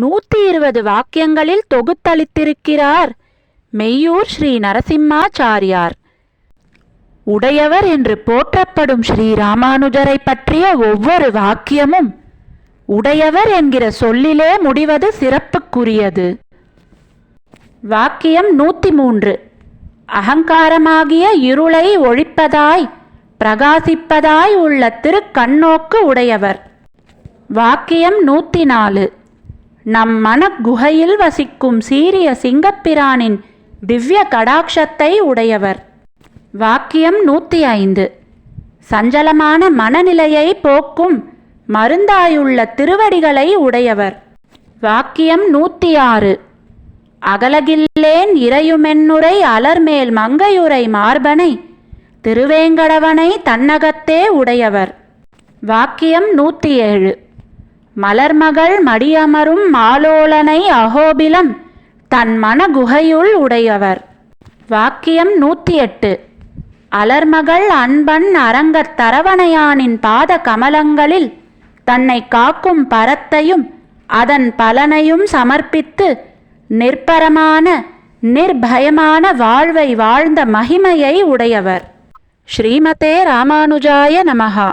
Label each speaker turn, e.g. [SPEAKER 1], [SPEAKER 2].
[SPEAKER 1] நூத்தி இருபது வாக்கியங்களில் தொகுத்தளித்திருக்கிறார் மெய்யூர் ஸ்ரீ நரசிம்மாச்சாரியார். உடையவர் என்று போற்றப்படும் ஸ்ரீ ராமானுஜரை பற்றிய ஒவ்வொரு வாக்கியமும் உடையவர் என்கிற சொல்லிலே முடிவது சிறப்புக்குரியது. வாக்கியம் நூத்தி மூன்று அகங்காரமாகிய இருளை ஒழிப்பதாய் பிரகாசிப்பதாய் உள்ள திருக்கண்ணோக்கு உடையவர். வாக்கியம் நூத்தி நாலு நம் மனக்குகையில் வசிக்கும் சீரிய சிங்கப்பிரானின் திவ்ய கடாட்சத்தை உடையவர். வாக்கியம் நூற்றி ஐந்து. சஞ்சலமான மனநிலையை போக்கும் மருந்தாயுள்ள திருவடிகளை உடையவர். வாக்கியம் நூற்றி ஆறு. அகலகில்லேன் இறையுமென்னுரை அலர்மேல் மங்கையுரை மார்பனை திருவேங்கடவனை தன்னகத்தே உடையவர். வாக்கியம் நூற்றி ஏழு. மலர்மகள் மடியமரும் மாலோலனை அகோபிலம் தன் மனகுகையுள் உடையவர். வாக்கியம் நூற்றி எட்டு அலர்மகள் அன்பன் அரங்கத் தரவணையானின் பாத கமலங்களில் தன்னை காக்கும் பரத்தையும் அதன் பலனையும் சமர்ப்பித்து நிர்பரமான நிர்பயமான வாழ்வை வாழ்ந்த மகிமையை உடையவர். ஸ்ரீமதே ராமானுஜாய நமகா